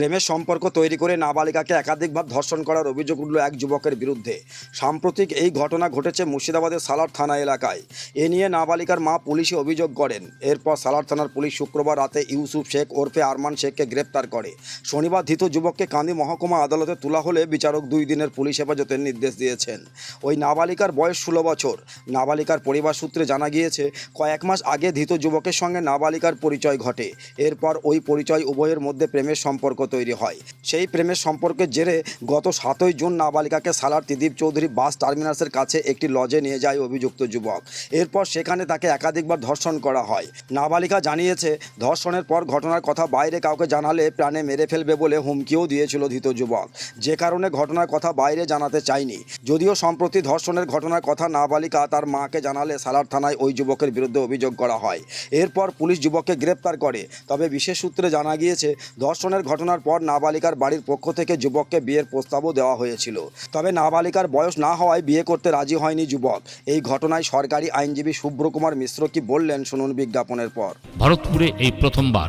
প্রেমের সম্পর্ক তৈরি করে নাবালিকাকে একাধিকবার ধর্ষণ করার অভিযোগ উঠল এক যুবকের বিরুদ্ধে। সাম্প্রতিক এই ঘটনা ঘটেছে মুর্শিদাবাদের সালার থানা এলাকায়। এ নিয়ে নাবালিকার মা পুলিশে অভিযোগ করেন। এরপর সালার থানার পুলিশ শুক্রবার রাতে ইউসুফ শেখ ওরফে আরমান শেখকে গ্রেপ্তার করে। শনিবার ধৃত যুবককে কান্দি মহকুমা আদালতে তোলা হলে বিচারক দুই দিনের পুলিশ হেফাজতের নির্দেশ দিয়েছেন। ওই নাবালিকার বয়স ষোলো বছর। নাবালিকার পরিবার সূত্রে জানা গিয়েছে, কয়েক মাস আগে ধৃত যুবকের সঙ্গে নাবালিকার পরিচয় ঘটে। এরপর ওই পরিচয় উভয়ের মধ্যে প্রেমের সম্পর্ক তৈরি হয়। সেই প্রেমের সম্পর্কের জেরে গত সাতই জুন নাবালিকাকে সালার ত্রিদীপ চৌধুরী বাস টার্মিনাসের কাছে একটি লজে নিয়ে যায় অভিযুক্ত যুবক। এরপর সেখানে তাকে একাধিকবার ধর্ষণ করা হয়। নাবালিকা জানিয়েছে, ধর্ষণের পর ঘটনার কথা বাইরে কাউকে জানালে প্রাণে মেরে ফেলবে বলে হুমকিও দিয়েছিল ধৃত যুবক। যে কারণে ঘটনার কথা বাইরে জানাতে চায়নি। যদিও সম্প্রতি ধর্ষণের ঘটনার কথা নাবালিকা তার মাকে জানালে সালার থানায় ওই যুবকের বিরুদ্ধে অভিযোগ করা হয়। এরপর পুলিশ যুবককে গ্রেপ্তার করে। তবে বিশেষ সূত্রে জানা গিয়েছে, ধর্ষণের ঘটনার পর নাবালিকার বাড়ির পক্ষ থেকে যুবককে বিয়ের প্রস্তাবও দেওয়া হয়েছিল। তবে নাবালিকার বয়স না হওয়ায় বিয়ে করতে রাজি হয়নি যুবক। এই ঘটনায় সরকারি আইনজীবী শুভ্রকুমার মিশ্র কি বললেন শুনুন বিজ্ঞাপনের পর। ভরতপুরে এই প্রথমবার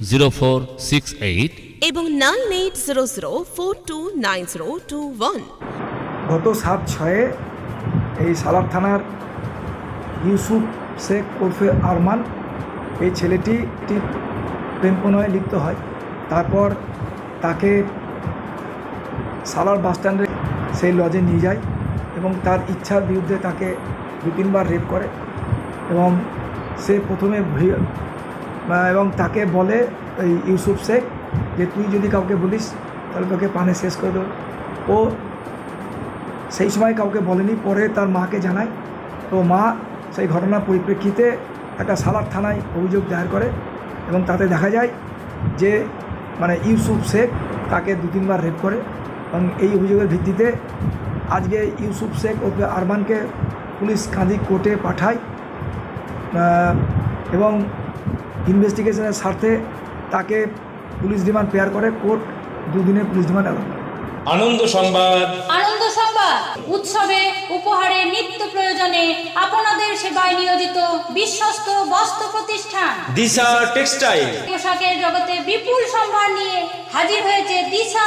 zero four six eight এবং nine eight zero zero four two nine zero two one গত সাত ছয়ে এই সালার থানার ইউসুফ শেখ ওরফে আরমান এই ছেলেটি একটি প্রেমপনয়ে লিপ্ত হয়। তারপর তাকে সালার বাস স্ট্যান্ডে সেই লজে নিয়ে যায় এবং তার ইচ্ছার বিরুদ্ধে তাকে দু তিনবার রেপ করে এবং সে প্রথমে এবং তাকে বলে এই ইউসুফ শেখ যে তুই যদি কাউকে বলিস, তাহলে তোকে পানে শেষ করে দেবো। ও সেই সময় কাউকে বলেনি, পরে তার মাকে জানায়। তো মা সেই ঘটনার পরিপ্রেক্ষিতে একটা সালার থানায় অভিযোগ দায়ের করে এবং তাতে দেখা যায় যে মানে ইউসুফ শেখ তাকে দু তিনবার রেপ করে এবং এই অভিযোগের ভিত্তিতে আজকে ইউসুফ শেখ ওকে আরমানকে পুলিশ কাঁদি কোর্টে পাঠায়। এবং ইনভেস্টিগেশনের স্বার্থে তাকে পুলিশ রিমান্ড পেয়ার করে কোর্ট দুদিনের police remand allow Ananda Sangbad. Ananda Sangbad. উৎসবে উপহারে নিত্য প্রয়োজনে আপনাদের সেবায় নিয়োজিত বিশ্বস্ত বস্ত্র প্রতিষ্ঠান। দিশা টেক্সটাইল। পোশাকের জগতে বিপুল সম্ভার নিয়ে হাজির হয়েছে দিশা